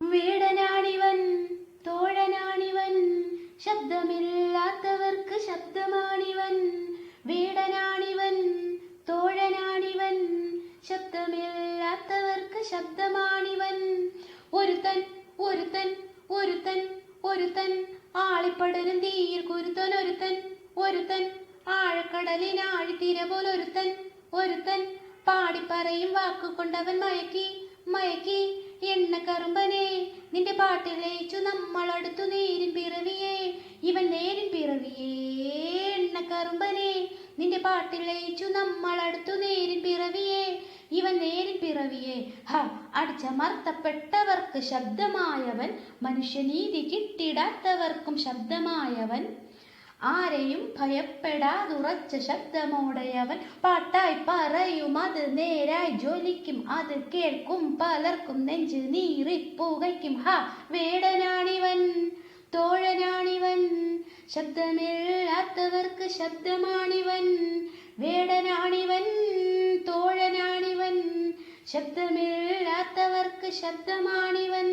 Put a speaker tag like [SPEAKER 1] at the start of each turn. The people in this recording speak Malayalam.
[SPEAKER 1] വേടനാണിവൻ തോഴനാണിവൻ ശബ്ദമില്ലാത്തവർക്ക് ശബ്ദമാണിവൻ. വേടനാണിവൻ തോഴനാണിവൻ ശബ്ദമില്ലാത്തവർക്ക് ശബ്ദമാണിവൻ. ഒരുത്തൻ ഒരുത്തൻ ഒരുത്തൻ ഒരുത്തൻ ആളിപ്പടരും തീർക്കുരുത്തൻ കുരുത്തൻ ഒരുത്തൻ ഒരുത്തൻ ആഴക്കടലിനാഴിത്തിര പോലൊരുത്തൻ ഒരുത്തൻ പാടിപ്പറയും വാക്കുകൊണ്ടവൻ മയക്കി മയക്കി എണ്ണക്കറുമ്പനെ നിന്റെ പാട്ടിൽ ലയിച്ചു നമ്മളടുത്തു നേരിൻ പിറവിയേ. ഇവൻ നേരിൻ പിറവിയേ എണ്ണക്കറുമ്പനെ നിന്റെ പാട്ടിൽ ലയിച്ചു നമ്മളടുത്തു നേരിൻ പിറവിയേ. ഇവൻ നേരിൻ പിറവിയേ. ഹ അടിച്ചമർത്തപ്പെട്ടവർക്ക് ശബ്ദമായവൻ. മനുഷ്യനീതി കിട്ടിടാത്തവർക്കും ശബ്ദമായവൻ. ആരെയും ഭയപ്പെടാതുറച്ച ശബ്ദമോടെയവൻ പാട്ടായി പറയും അത് നേരായി ജ്വലിക്കും അത് കേൾക്കും പലർക്കും നെഞ്ച് നീറിപ്പുകയ്ക്കും ഹാ വേടനാണിവൻ തോഴനാണിവൻ ശബ്ദമില്ലാത്തവർക്ക് ശബ്ദമാണിവൻ. വേടനാണിവൻ തോഴനാണിവൻ ശബ്ദമില്ലാത്തവർക്ക് ശബ്ദമാണിവൻ.